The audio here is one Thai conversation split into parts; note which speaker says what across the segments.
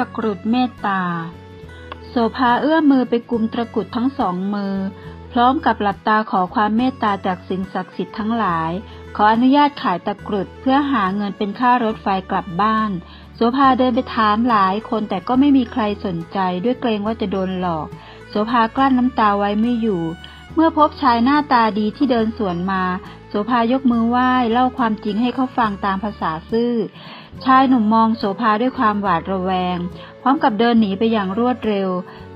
Speaker 1: ตะกรุดเมตตา โสภาเอื้อมมือไปกุมตะกรุดทั้งสองมือ พร้อมกับหลับตาขอความเมตตาจากสิ่งศักดิ์สิทธิ์ทั้งหลาย ขออนุญาตขายตะกรุดเพื่อหาเงินเป็นค่ารถไฟกลับบ้าน โสภาเดินไปถามหลายคนแต่ก็ไม่มีใครสนใจด้วยเกรงว่าจะโดนหลอก โสภากลั้นน้ำตาไว้ไม่อยู่เมื่อพบชายหน้าตาดีที่เดินสวนมา โสภายกมือไหว้เล่าความจริงให้เขาฟังตามภาษาซื่อ ชายหนุ่มมองโสภาด้วยความหวาดระแวง พร้อมกับเดินหนีไปอย่างรวดเร็ว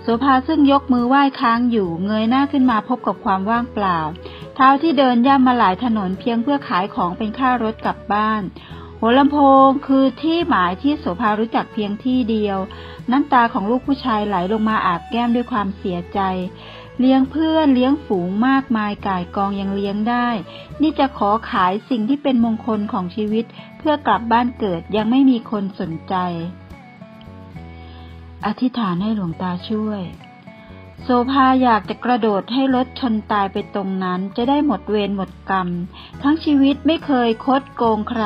Speaker 1: โสภาซึ่งยกมือไหว้ค้างอยู่ เงยหน้าขึ้นมาพบกับความว่างเปล่า เท้าที่เดินย่ำมาหลายถนนเพียงเพื่อขายของเป็นค่ารถกลับบ้านหัวลำโพงคือที่หมายที่โสภารู้จักเพียงที่เดียว น้ำตาของลูกผู้ชายไหลลงมาอาบแก้มด้วยความเสียใจ เลี้ยงเพื่อนเลี้ยงฝูงมากมายก่ายกองยังเลี้ยงได้ นี่จะขอขายสิ่งที่เป็นมงคลของชีวิต เพื่อกลับบ้านเกิดยังไม่มีคนสนใจ อธิษฐานให้หลวงตาช่วย โสภาอยากจะกระโดดให้รถชนตายไปตรงนั้นจะได้หมดเวรหมดกรรม ทั้งชีวิตไม่เคยคดโกงใคร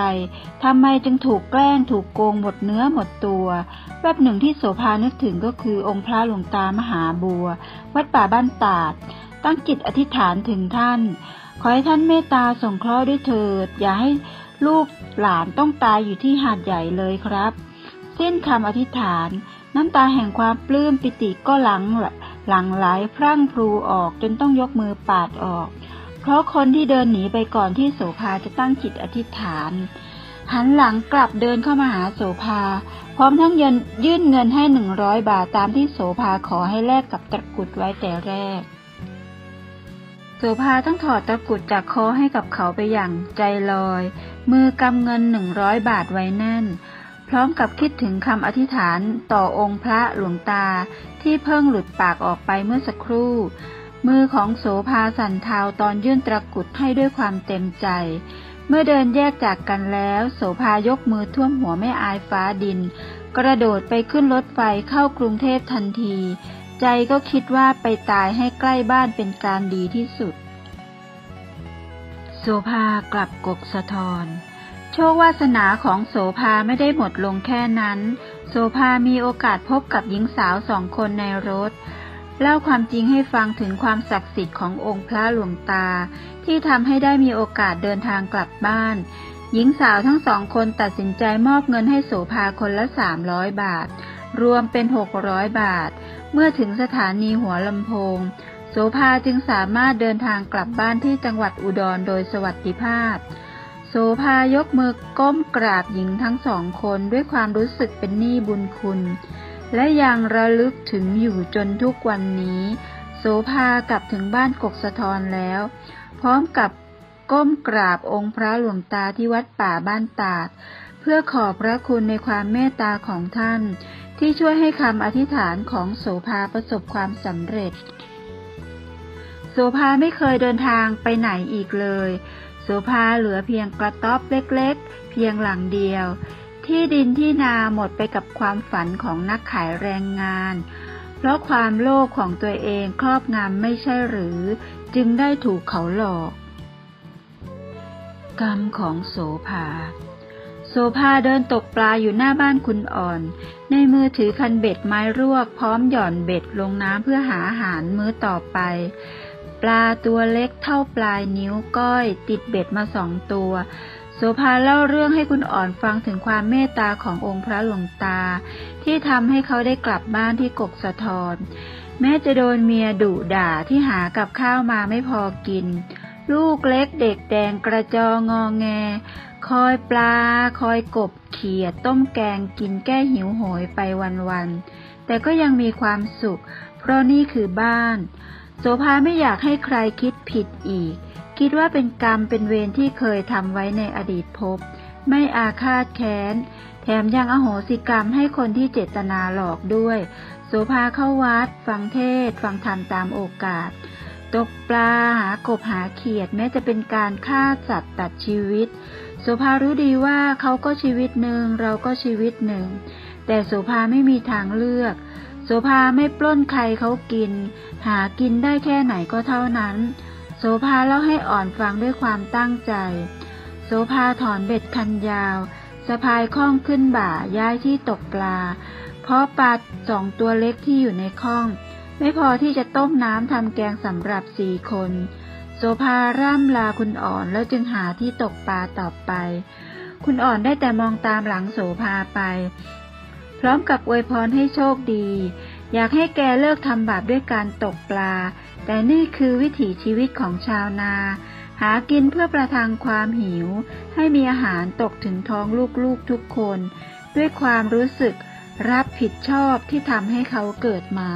Speaker 1: ทำไมจึงถูกแกล้งถูกโกงหมดเนื้อหมดตัว แวบหนึ่งที่โสภานึกถึงก็คือองค์พระหลวงตามหาบัว วัดป่าบ้านตาด ตั้งจิตอธิษฐานถึงท่าน ขอให้ท่านเมตตาสงเคราะห์ด้วยเถิด อย่าให้ลูกหลานต้องตายอยู่ที่หาดใหญ่เลยครับสิ้นคำอธิษฐาน น้ำตาแห่งความปลื้มปิติก็หลัง หลังไหลพรั่งพรูออกจนต้องยกมือปาดออก เพราะคนที่เดินหนีไปก่อนที่โสภาจะตั้งจิตอธิษฐาน หันหลังกลับเดินเข้ามาหาโสภา พร้อมทั้งยืนยื่นเงินให้หนึ่งร้อยบาทตามที่โสภาขอให้แลกกับตะกุดไว้แต่แรกโสภาต้องถอดตะกุดจากคอให้กับเขาไปอย่างใจลอย มือกำเงินหนึ่งร้อยบาทไว้แน่น พร้อมกับคิดถึงคำอธิษฐานต่อองค์พระหลวงตาที่เพิ่งหลุดปากออกไปเมื่อสักครู่ มือของโสภาสันเทาตอนยื่นตะกุดให้ด้วยความเต็มใจ เมื่อเดินแยกจากกันแล้ว โสภายกมือท่วมหัวแม่อายฟ้าดิน กระโดดไปขึ้นรถไฟเข้ากรุงเทพทันที ใจก็คิดว่าไปตายให้ใกล้บ้านเป็นการดีที่สุด โสภากลับกกสะทอน โชควาสนาของโสภาไม่ได้หมดลงแค่นั้น โสภามีโอกาสพบกับหญิงสาวสองคนในรถ เล่าความจริงให้ฟังถึงความศักดิ์สิทธิ์ขององค์พระหลวงตา ที่ทำให้ได้มีโอกาสเดินทางกลับบ้าน หญิงสาวทั้งสองคนตัดสินใจมอบเงินให้โสภาคนละสามร้อยบาท รวมเป็นหกร้อยบาท เมื่อถึงสถานีหัวลำโพงโสภาจึงสามารถเดินทางกลับบ้านที่จังหวัดอุดรโดยสวัสดิภาพ โสภายกมือก้มกราบหญิงทั้งสองคนด้วยความรู้สึกเป็นหนี้บุญคุณ และยังระลึกถึงอยู่จนทุกวันนี้ โสภากลับถึงบ้านกกสะทอนแล้ว พร้อมกับก้มกราบองค์พระหลวงตาที่วัดป่าบ้านตาด เพื่อขอบพระคุณในความเมตตาของท่าน ที่ช่วยให้คำอธิษฐานของโสภาประสบความสำเร็จ โสภาไม่เคยเดินทางไปไหนอีกเลย สภาเหลือเพียงกระต๊อบเล็กๆ เพียงหลังเดียว ที่ดินที่นาหมดไปกับความฝันของนักขายแรงงาน เพราะความโลภของตัวเองครอบงำไม่ใช่หรือ จึงได้ถูกเขาหลอก กรรมของโสภาโสภาเดินตกปลาอยู่หน้าบ้านคุณอ่อน ในมือถือคันเบ็ดไม้รวกพร้อมหย่อนเบ็ดลงน้ำเพื่อหาอาหารมื้อต่อไป ปลาตัวเล็กเท่าปลายนิ้วก้อย ติดเบ็ดมาสองตัวโสภาเล่าเรื่องให้คุณอ่อนฟังถึงความเมตตาขององค์พระหลวงตา ที่ทำให้เขาได้กลับบ้านที่กกสะทอนแม้จะโดนเมียดุด่าที่หากับข้าวมาไม่พอกิน ลูกเล็กเด็กแดงกระจองอแง คอยปลา คอยกบเขียดต้มแกงกินแก้หิวโหยไปวันๆแต่ก็ยังมีความสุข เพราะนี่คือบ้าน โสภาไม่อยากให้ใครคิดผิดอีก คิดว่าเป็นกรรมเป็นเวรที่เคยทำไว้ในอดีตภพไม่อาฆาตแค้น แถมยังอโหสิกรรมให้คนที่เจตนาหลอกด้วย โสภาเข้าวัด ฟังเทศ ฟังธรรมตามโอกาส ตกปลาหากบหาเขียด แม้จะเป็นการฆ่าสัตว์ตัดชีวิต โสภารู้ดีว่าเขาก็ชีวิตหนึ่งเราก็ชีวิตหนึ่ง แต่โสภาไม่มีทางเลือก โสภาไม่ปล้นใครเขากิน หากินได้แค่ไหนก็เท่านั้น โสภาเล่าให้อ่อนฟังด้วยความตั้งใจ โสภาถอนเบ็ดคันยาวสะพายข้องขึ้นบ่าย้ายที่ตกปลา เพราะปลาสองตัวเล็กที่อยู่ในคลอง ไม่พอที่จะต้มน้ำทำแกงสำหรับสี่คน โสภาร่ำลาคุณอ่อนแล้วจึงหาที่ตกปลาต่อไป คุณอ่อนได้แต่มองตามหลังโสภาไป พร้อมกับอวยพรให้โชคดี อยากให้แกเลิกทำบาปด้วยการตกปลา แต่นี่คือวิถีชีวิตของชาวนา หากินเพื่อประทังความหิว ให้มีอาหารตกถึงท้องลูกๆทุกคน ด้วยความรู้สึกรับผิดชอบที่ทำให้เขาเกิดมา